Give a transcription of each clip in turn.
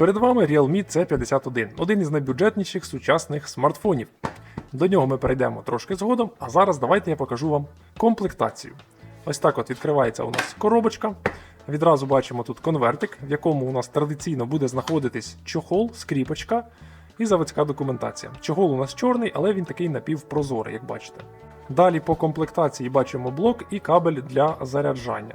Перед вами Realme C51, один із найбюджетніших сучасних смартфонів. До нього ми перейдемо трошки згодом, а зараз давайте я покажу вам комплектацію. Ось так от відкривається у нас коробочка. Відразу бачимо тут конвертик, в якому у нас традиційно буде знаходитись чохол, скріпочка і заводська документація. Чохол у нас чорний, але він такий напівпрозорий, як бачите. Далі по комплектації бачимо блок і кабель для заряджання.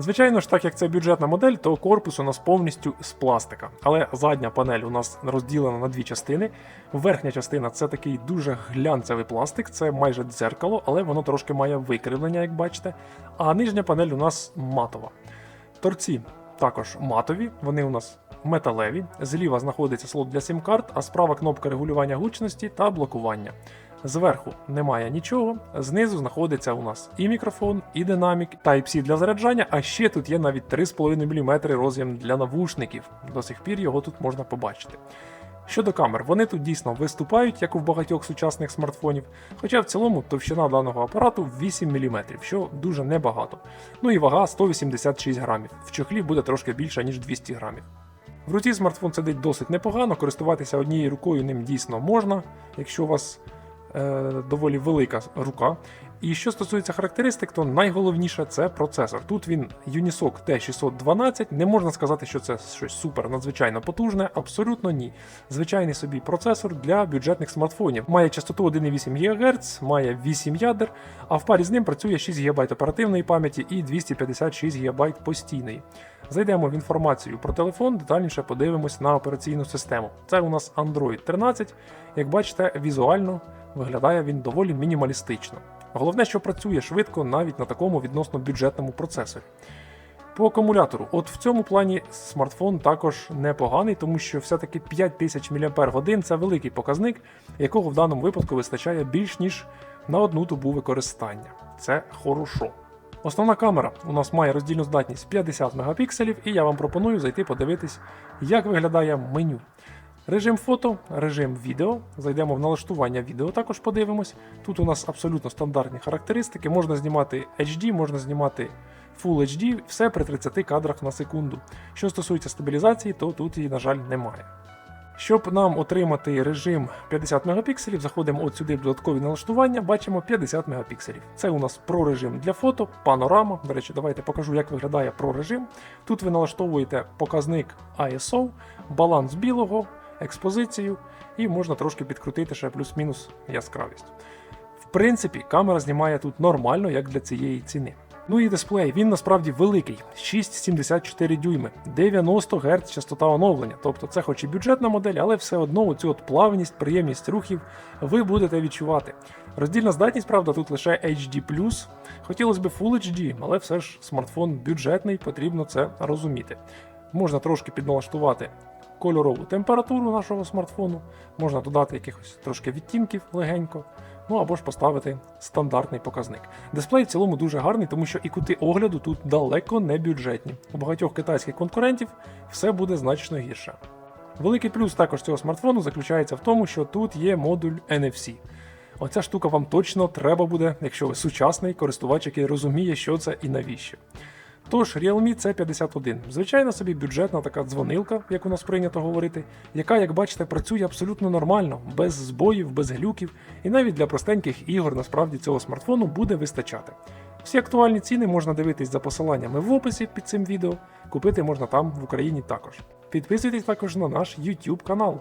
Звичайно ж, так як це бюджетна модель, то корпус у нас повністю з пластика. Але задня панель у нас розділена на дві частини. Верхня частина це такий дуже глянцевий пластик, це майже дзеркало, але воно трошки має викривлення, як бачите. А нижня панель у нас матова. Торці також матові, вони у нас металеві. Зліва знаходиться слот для сім-карт, а справа кнопка регулювання гучності та блокування. Зверху немає нічого, знизу знаходиться у нас і мікрофон, і динамік, Type-C для заряджання, а ще тут є навіть 3,5 мм роз'єм для навушників. До сих пір його тут можна побачити. Щодо камер, вони тут дійсно виступають, як у багатьох сучасних смартфонів, хоча в цілому товщина даного апарату 8 мм, що дуже небагато. Ну і вага 186 грамів. В чохлі буде трошки більше, ніж 200 грамів. В руці смартфон сидить досить непогано, користуватися однією рукою ним дійсно можна, якщо у вас е, доволі велика рука. І що стосується характеристик, то найголовніше це процесор. Тут він Unisoc T612. Не можна сказати, що це щось супер надзвичайно потужне, абсолютно ні. Звичайний собі процесор для бюджетних смартфонів. Має частоту 1,8 ГГц, має 8 ядер, а в парі з ним працює 6 ГБ оперативної пам'яті і 256 ГБ постійної. Зайдемо в інформацію про телефон, детальніше подивимось на операційну систему. Це у нас Android 13. Як бачите, візуально виглядає він доволі мінімалістично. Головне, що працює швидко навіть на такому відносно бюджетному процесорі. По акумулятору, от в цьому плані смартфон також непоганий, тому що все-таки 5000 мАч це великий показник, якого в даному випадку вистачає більш ніж на одну добу використання. Це хорошо. Основна камера у нас має роздільну здатність 50 мегапікселів, і я вам пропоную зайти подивитись, як виглядає меню. Режим фото, режим відео. Зайдемо в налаштування відео, також подивимось. Тут у нас абсолютно стандартні характеристики. Можна знімати HD, можна знімати Full HD, все при 30 кадрах на секунду. Що стосується стабілізації, то тут її, на жаль, немає. Щоб нам отримати режим 50 мегапікселів, заходимо от сюди в додаткові налаштування, бачимо 50 мегапікселів. Це у нас про режим для фото, панорама. До речі, давайте покажу, як виглядає про режим. Тут ви налаштовуєте показник ISO, баланс білого, експозицію, і можна трошки підкрутити ще плюс-мінус яскравість. В принципі, камера знімає тут нормально, як для цієї ціни. Ну і дисплей, він насправді великий, 6,74 дюйми, 90 Гц частота оновлення. Тобто це хоч і бюджетна модель, але все одно оцю от плавність, приємність рухів ви будете відчувати. Роздільна здатність, правда, тут лише HD+, хотілося б Full HD, але все ж смартфон бюджетний, потрібно це розуміти. Можна трошки підналаштувати кольорову температуру нашого смартфону, можна додати якихось трошки відтінків легенько, ну або ж поставити стандартний показник. Дисплей в цілому дуже гарний, тому що і кути огляду тут далеко не бюджетні. У багатьох китайських конкурентів все буде значно гірше. Великий плюс також цього смартфону заключається в тому, що тут є модуль NFC. Оця штука вам точно треба буде, якщо ви сучасний користувач, який розуміє, що це і навіщо. Тож, Realme C51, звичайно собі бюджетна така дзвонилка, як у нас прийнято говорити, яка, як бачите, працює абсолютно нормально, без збоїв, без глюків, і навіть для простеньких ігор насправді цього смартфону буде вистачати. Всі актуальні ціни можна дивитись за посиланнями в описі під цим відео, купити можна там в Україні також. Підписуйтесь також на наш YouTube канал.